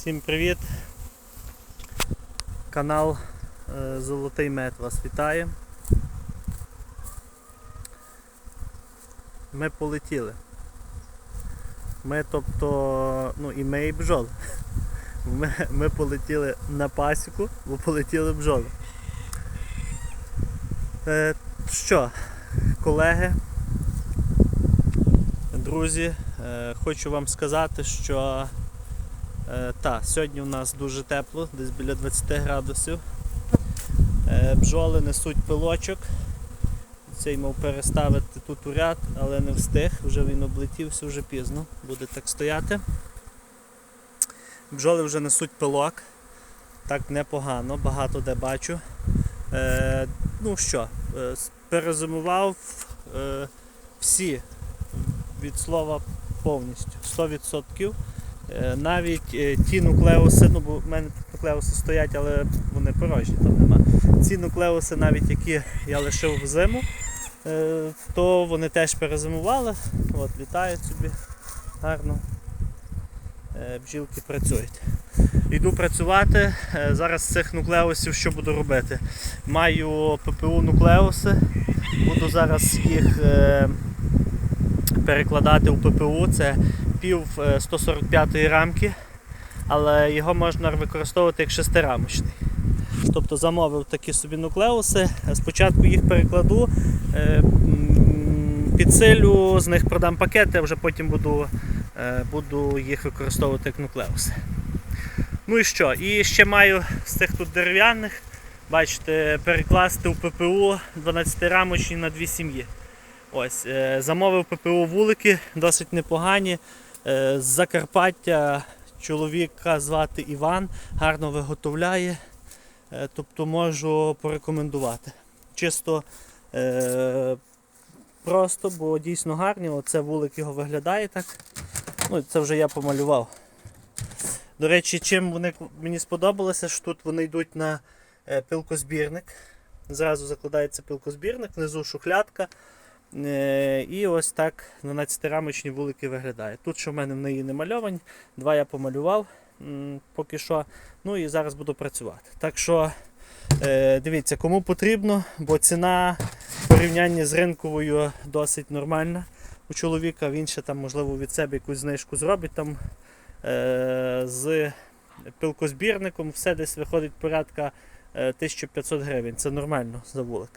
Всім привіт! Канал е, Золотий Мед вас вітає. Ми полетіли. Ми, тобто, ну і ми і бджоли. Ми, ми полетіли на пасіку, бо полетіли бджоли. Е, що, колеги, друзі, е, хочу вам сказати, що та, сьогодні у нас дуже тепло, десь біля 20 градусів. Е, бджоли несуть пилочок. Цей мав переставити тут у ряд, але не встиг, вже він облетівся, вже пізно, буде так стояти. Бджоли вже несуть пилок. Так непогано, багато де бачу. Е, ну що, е, перезимував е, всі від слова повністю 100%. Е, Навіть е, ті нуклеуси, ну бо в мене нуклеуси стоять, але вони порожні, там нема. Ці нуклеуси, навіть які я лишив в зиму, е, то вони теж перезимували. От, літають собі гарно. Бджілки працюють. Йду працювати. Зараз з цих нуклеусів що буду робити? Маю ППУ нуклеуси. Буду зараз їх перекладати у ППУ. Це пів е, 145 рамки, але його можна використовувати як шестирамочний. Тобто замовив такі собі нуклеуси. Спочатку їх перекладу, е, підсилю, з них продам пакети, а вже потім буду, е, буду їх використовувати як нуклеуси. Ну і що? І ще маю з цих тут дерев'яних, бачите, перекласти у ППУ 12-рамочні на дві сім'ї. Ось, е, замовив ППУ вулики, досить непогані. Е, З Закарпаття чоловіка звати Іван, гарно виготовляє, е, тобто можу порекомендувати. Чисто е, просто, бо дійсно гарні. Оце вулик його виглядає так. Ну, це вже я помалював. До речі, чим вони мені сподобалося, що тут вони йдуть на пилкозбірник. Зразу закладається пилкозбірник, внизу шухлядка. Е, І ось так 12-рамочні вулики виглядає. Тут що в мене в неї не мальовані, два я помалював поки що. Ну і зараз буду працювати. Так що е, дивіться, кому потрібно, бо ціна в порівнянні з ринковою досить нормальна. У чоловіка він ще там, можливо, від себе якусь знижку зробить там е, з пилкозбірником. Все десь виходить порядка е, 1500 гривень. Це нормально за вулик.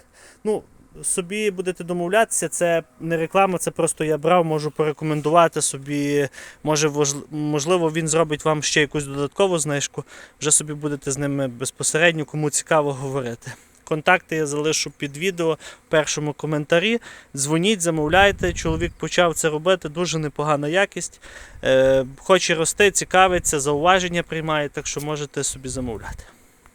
Ну, собі будете домовлятися, це не реклама, це просто я брав, можу порекомендувати собі. Може, можливо, він зробить вам ще якусь додаткову знижку. Вже собі будете з ними безпосередньо, кому цікаво говорити. Контакти я залишу під відео в першому коментарі. Дзвоніть, замовляйте. Чоловік почав це робити, дуже непогана якість. Е, хоче рости, цікавиться, зауваження приймає, так що можете собі замовляти.